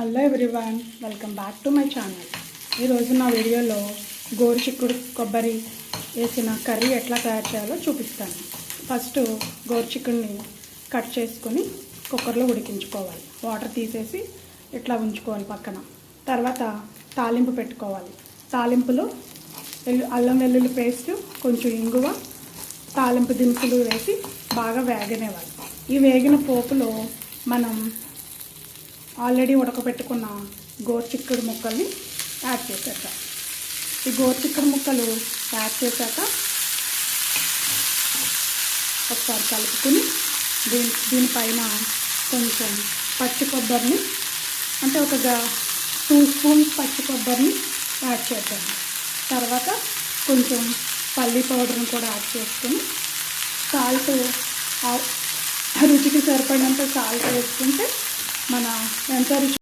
Hello everyone welcome back to my channel ఈరోజు నా వీడియోలో గోరు చిక్కుడు కొబ్బరి వేసిన కర్రీ ఎట్లా తయారు చేయాలో చూపిస్తాను. ఫస్ట్ గోరు చిక్కుడిని కట్ చేసుకొని కుక్కర్లో ఉడికించుకోవాలి. వాటర్ తీసేసి ఇట్లా ఉంచుకోవాలి పక్కన. తర్వాత తాలింపు పెట్టుకోవాలి. తాలింపులో వెల్లు అల్లం వెల్లుల్లి పేస్ట్ కొంచెం ఇంగువ తాలింపు దినుసులు వేసి బాగా వేగనేవాలి ఈ వేగిన పోపులో మనం ఆల్రెడీ ఉడకబెట్టుకున్న గోరుచిక్కుడు ముక్కల్ని యాడ్ చేసేద్దాం ఈ గోరుచిక్కుడు ముక్కలు యాడ్ చేశాక ఒకసారి కలుపుకుని దీని దీనిపైన కొంచెం పచ్చి కొబ్బరిని అంటే ఒక టూ స్పూన్స్ పచ్చి కొబ్బరిని యాడ్ చేద్దాం. తర్వాత కొంచెం పల్లి పౌడర్ని కూడా యాడ్ చేసుకొని సాల్ట్ రుచికి సరిపడినంత సాల్ట్ వేసుకుంటే మన ఎంత రుచి